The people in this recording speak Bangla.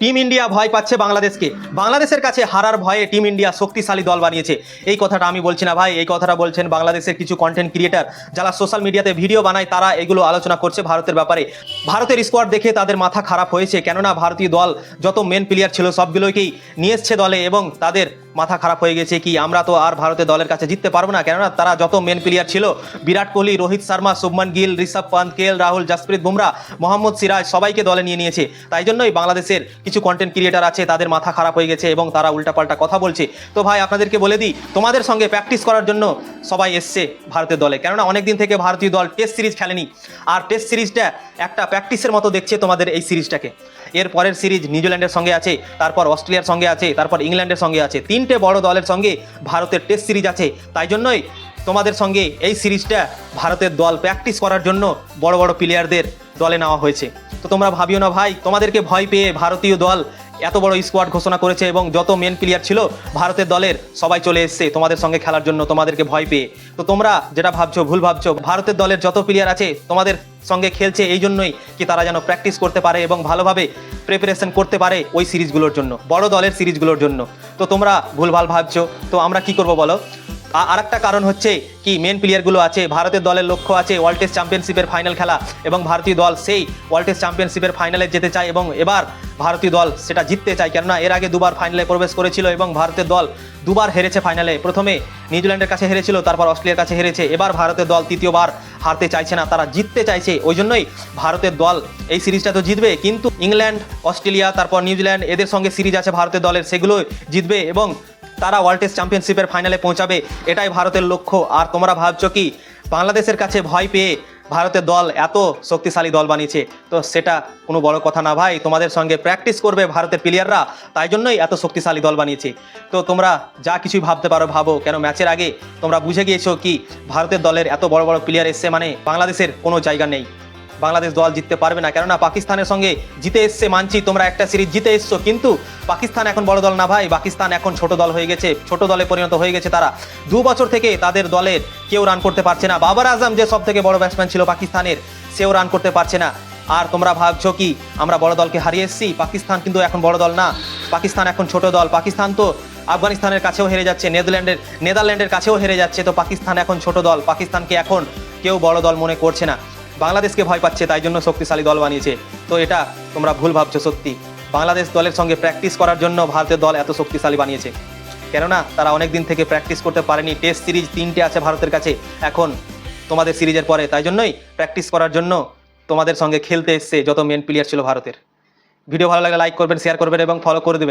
টিম ইন্ডিয়া ভয় পাচ্ছে বাংলাদেশকে। বাংলাদেশের কাছে হারার ভয়ে টিম ইন্ডিয়া শক্তিশালী দল বানিয়েছে। এই কথাটা আমি বলছি না ভাই, এই কথাটা বলছেন বাংলাদেশের কিছু কন্টেন্ট ক্রিয়েটার যারা সোশ্যাল মিডিয়াতে ভিডিও বানায়, তারা এগুলো আলোচনা করছে ভারতের ব্যাপারে। ভারতের স্কোয়াড দেখে তাদের মাথা খারাপ হয়েছে, কেননা ভারতীয় দল যত মেন প্লেয়ার ছিল সবগুলোকেই নিয়ে এসছে দলে এবং তাদের মাথা খারাপ হয়ে গেছে কি? আমরা তো আর ভারতের দলের কাছে জিততে পারব না। কেননা তারা যত মেন প্লেয়ার ছিল, বিরাট কোহলি, রোহিত শর্মা, শুভমান গিল, ঋষভ পান্ত কে রাহুল, জাসপ্রীত বুমরা, মোহাম্মদ সিরাজ সবাইকে দলে নিয়ে নিয়েছে। তাই জন্যই বাংলাদেশের কিছু কন্টেন্ট ক্রিয়েটার আছে, তাদের মাথা খারাপ হয়ে গেছে এবং তারা উল্টাপাল্টা কথা বলছে। তো ভাই, আপনাদেরকে বলে দিই, তোমাদের সঙ্গে প্র্যাকটিস করার জন্য সবাই এসছে ভারতের দলে। কেননা অনেকদিন থেকে ভারতীয় দল টেস্ট সিরিজ খেলেনি। আর টেস্ট সিরিজটা একটা প্র্যাকটিসের মতো দেখছে তোমাদের এই সিরিজটাকে। এর পরের সিরিজ নিউজিল্যান্ডের সঙ্গে আছে, তারপর অস্ট্রেলিয়ার সঙ্গে আছে, তারপর ইংল্যান্ডের সঙ্গে আছে। তিনটে বড় দলের সঙ্গে ভারতের টেস্ট সিরিজ আছে। তাই জন্যই তোমাদের সঙ্গে এই সিরিজটা ভারতের দল প্র্যাকটিস করার জন্য বড় বড় প্লেয়ারদের দলে নেওয়া হয়েছে। তো তোমরা ভাবিও না ভাই, তোমাদেরকে ভয় পেয়ে ভারতীয় দল এত বড় স্কোয়াড ঘোষণা করেছে এবং যত মেন প্লেয়ার ছিল ভারতের দলের সবাই চলে এসছে তোমাদের সঙ্গে খেলার জন্য, তোমাদেরকে ভয় পেয়ে। তো তোমরা যেটা ভাবছ, ভুল ভাবছ, ভারতের দলের যত প্লেয়ার আছে তোমাদের সঙ্গে খেলছে এই জন্যই কি তারা যেন প্র্যাকটিস করতে পারে এবং ভালোভাবে প্রিপারেশন করতে পারে ওই সিরিজগুলোর জন্য, বড় দলের সিরিজগুলোর জন্য। তো তোমরা ভুলভাল ভাবছ, তো আমরা কি করব বলো? আর একটা কারণ হচ্ছে কি মেন প্লেয়ারগুলো আছে, ভারতের দলের লক্ষ্য আছে ওয়ার্ল্ড টেস্ট চ্যাম্পিয়নশিপের ফাইনাল খেলা এবং ভারতীয় দল সেই ওয়ার্ল্ড টেস্ট চ্যাম্পিয়নশিপের ফাইনালে যেতে চায় এবং এবার ভারতীয় দল সেটা জিততে চায়। কেননা এর আগে দুবার ফাইনালে প্রবেশ করেছিল এবং ভারতের দল দুবার হেরেছে ফাইনালে প্রথমে নিউজিল্যান্ডের কাছে হেরেছিল, তারপর অস্ট্রেলিয়ার কাছে হেরেছে। এবার ভারতের দল তৃতীয়বার হারতে চাইছে না, তারা জিততে চাইছে। ওই জন্যই ভারতের দল এই সিরিজটা তো জিতবে, কিন্তু ইংল্যান্ড, অস্ট্রেলিয়া, তারপর নিউজিল্যান্ড, এদের সঙ্গে সিরিজ আছে ভারতের দলের সেগুলো জিতবে এবং তারা ওয়ার্ল্ড টেস্ট চ্যাম্পিয়নশিপের ফাইনালে পৌঁছাবে, এটাই ভারতের লক্ষ্য। আর তোমরা ভাবছ কি? বাংলাদেশের কাছে ভয় পেয়ে ভারতের দল এত শক্তিশালী দল বানিয়েছে। তো সেটা কোনো বড় কথা না ভাই, তোমাদের সঙ্গে প্র্যাকটিস করবে ভারতের প্লেয়াররা তাই জন্যই এত শক্তিশালী দল বানিয়েছে। তো তোমরা যা কিছুই ভাবতে পারো, ভাবো, কেন ম্যাচের আগে তোমরা বুঝে গিয়েছো কি ভারতের দলের এত বড় বড় প্লেয়ার এসছে মানে বাংলাদেশের কোনো জায়গা নেই। বাংলাদেশ দল জিততে পারবে না। কেননা পাকিস্তানের সঙ্গে জিতে এসছে মানছি, তোমরা একটা সিরিজ জিতে এসছো। কিন্তু পাকিস্তান এখন বড় দল না ভাই, পাকিস্তান এখন ছোট দল হয়ে গেছে, ছোট দলে পরিণত হয়ে গেছে তারা। দু বছর থেকে তাদের দলের কেউ রান করতে পারছে না। বাবার আজম যে সব থেকে বড় ব্যাটসম্যান ছিল পাকিস্তানের, সেও রান করতে পারছে না। আর তোমরা ভাবছ কি, আমরা বড় দলকে হারিয়ে এসেছি? পাকিস্তান কিন্তু এখন বড় দল না। পাকিস্তান এখন ছোট দল। পাকিস্তান তো আফগানিস্তানের কাছেও হেরে যাচ্ছে, নেদারল্যান্ডের নেদারল্যান্ডের কাছেও হেরে যাচ্ছে। তো পাকিস্তান এখন ছোট দল। পাকিস্তানকে এখন কেউ বড় দল মনে করছে না। বাংলাদেশকে ভয় পাচ্ছে, তাই জন্য শক্তিশালী দল বানিয়েছে। তো এটা তোমরা ভুল ভাবছ সত্যি। বাংলাদেশ দলের সঙ্গে প্র্যাকটিস করার জন্য ভারতের দল এত শক্তিশালী বানিয়েছে। কেননা, তারা অনেক দিন থেকে প্র্যাকটিস করতে পারেনি। টেস্ট সিরিজ তিনটে আছে ভারতের কাছে। এখন তোমাদের সিরিজের পরে। তাই জন্যই প্র্যাকটিস করার জন্য তোমাদের সঙ্গে খেলতে এসছে যত মেন প্লেয়ার ছিল ভারতের। ভিডিও ভালো লাগলে লাইক করবেন শেয়ার করবেন এবং ফলো করে দেবেন।